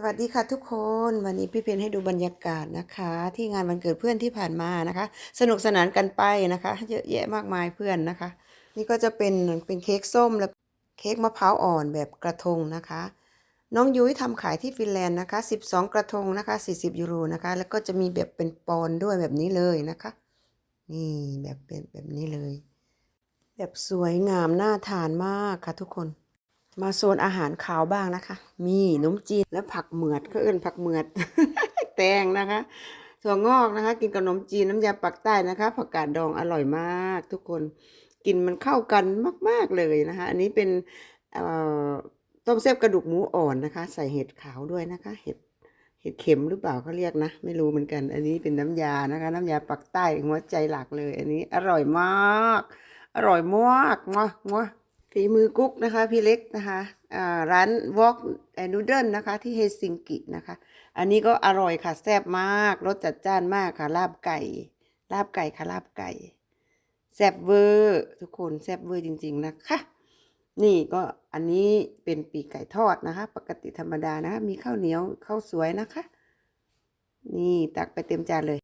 สวัสดีค่ะทุกคนวันนี้พี่เพนให้ดูบรรยากาศนะคะ ที่งานวันเกิดเพื่อนที่ผ่านมานะคะ สนุกสนานกันไปนะคะ เยอะแยะมากมายเพื่อนนะคะ นี่ก็จะเป็นเป็นเค้กส้มและเค้กมะพร้าวอ่อนแบบกระทงนะคะ น้องยุ้ยทำขายที่ฟินแลนด์นะคะ 12 กระทงนะคะ 40 ยูโรนะคะ แล้วก็จะมีแบบเป็นปอนด้วยแบบนี้เลยนะคะ นี่แบบเป็นแบบนี้เลย แบบสวยงามน่าทานมากค่ะทุกคน มาโซนอาหารขาวบ้างนะคะ มีขนมจีนและผักเหมือดเขาเอิ้นผักเหมือด แตงนะคะถั่วงอกนะคะ กินกับขนมจีนน้ำยาปักใต้นะคะผักกาดดองอร่อยมาก ทุกคนกินมันเข้ากันมาก ๆเลยนะคะ อันนี้เป็นต้มแซ่บกระดูกหมูอ่อนนะคะ ใส่เห็ดขาวด้วยนะคะ เห็ดเห็ดเข็มหรือเปล่าเขาเรียกนะ ไม่รู้เหมือนกัน อันนี้เป็นน้ำยานะคะ น้ำยาปักใต้หัวใจหลักเลย อันนี้อร่อยมาก อร่อยมากงะงะ ฝีมือกุ๊กนะคะ พี่เล็กนะคะร้านวอกแอนูเดิลนะคะ ที่เฮซิงกินะคะ อันนี้ก็อร่อยค่ะแซ่บมากรสจัดจ้านมากค่ะลาบไก่ ลาบไก่ค่ะลาบไก่แซ่บเวอร์ทุกคนแซ่บเวอร์จริง ๆนะคะ นี่ก็อันนี้เป็นปีกไก่ทอดนะคะ ปกติธรรมดานะคะมีข้าวเหนียวข้าวสวยนะคะ นี่ตักไปเต็มจานเลย